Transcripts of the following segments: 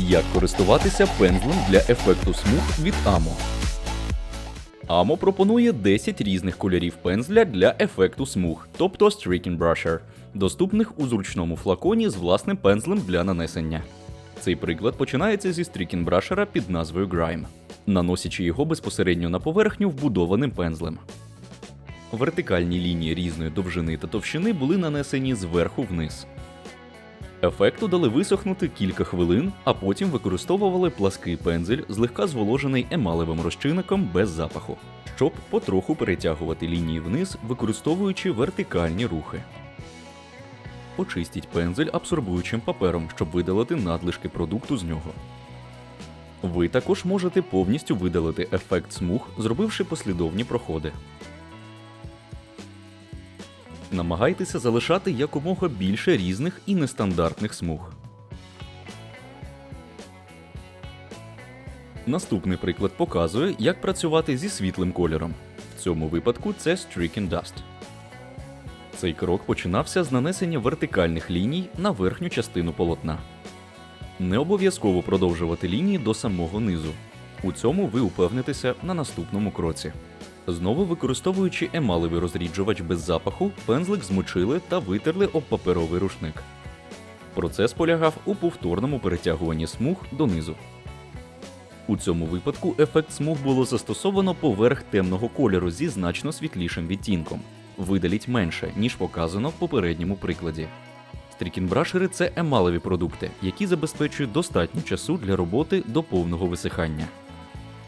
Як користуватися пензлем для ефекту смуг від Amo? Amo пропонує 10 різних кольорів пензля для ефекту смуг, тобто Streaking Brusher, доступних у зручному флаконі з власним пензлем для нанесення. Цей приклад починається зі Streaking Brusher під назвою Grime, наносячи його безпосередньо на поверхню вбудованим пензлем. Вертикальні лінії різної довжини та товщини були нанесені зверху вниз. Ефекту дали висохнути кілька хвилин, а потім використовували плаский пензель, злегка зволожений емалевим розчинником без запаху, щоб потроху перетягувати лінії вниз, використовуючи вертикальні рухи. Очистіть пензель абсорбуючим папером, щоб видалити надлишки продукту з нього. Ви також можете повністю видалити ефект смуг, зробивши послідовні проходи. Намагайтеся залишати якомога більше різних і нестандартних смуг. Наступний приклад показує, як працювати зі світлим кольором. В цьому випадку це Streaking Dust. Цей крок починався з нанесення вертикальних ліній на верхню частину полотна. Не обов'язково продовжувати лінії до самого низу. У цьому ви упевнитеся на наступному кроці. Знову використовуючи емалевий розріджувач без запаху, пензлик змочили та витерли об паперовий рушник. Процес полягав у повторному перетягуванні смуг донизу. У цьому випадку ефект смуг було застосовано поверх темного кольору зі значно світлішим відтінком. Видаліть менше, ніж показано в попередньому прикладі. Стрікінбрашери це емалеві продукти, які забезпечують достатньо часу для роботи до повного висихання.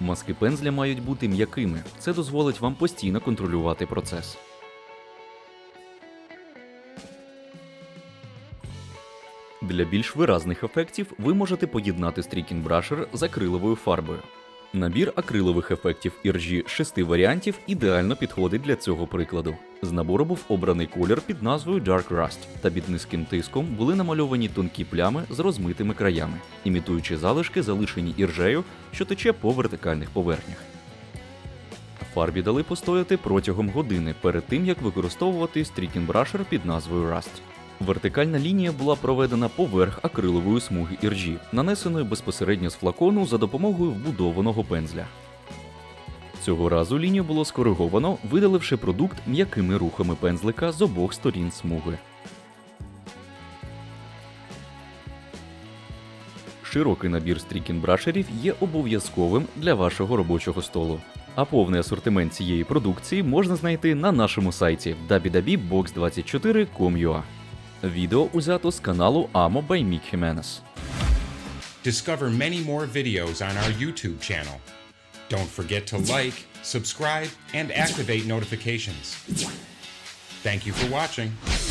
Маски пензля мають бути м'якими. Це дозволить вам постійно контролювати процес. Для більш виразних ефектів ви можете поєднати стрікінг брашер з акриловою фарбою. Набір акрилових ефектів іржі шести варіантів ідеально підходить для цього прикладу. З набору був обраний колір під назвою Dark Rust, та під низьким тиском були намальовані тонкі плями з розмитими краями, імітуючи залишки, залишені іржею, що тече по вертикальних поверхнях. Фарбі дали постояти протягом години перед тим, як використовувати Brusher під назвою Rust. Вертикальна лінія була проведена поверх акрилової смуги іржі, нанесеної безпосередньо з флакону за допомогою вбудованого пензля. Цього разу лінію було скориговано, видаливши продукт м'якими рухами пензлика з обох сторін смуги. Широкий набір стрікінбрашерів є обов'язковим для вашого робочого столу. А повний асортимент цієї продукції можна знайти на нашому сайті www.box24.com.ua. Відео узято з каналу Amo by Mick Jimenez. Discover many more videos on our YouTube channel. Don't forget to like, subscribe, and activate notifications. Thank you for watching.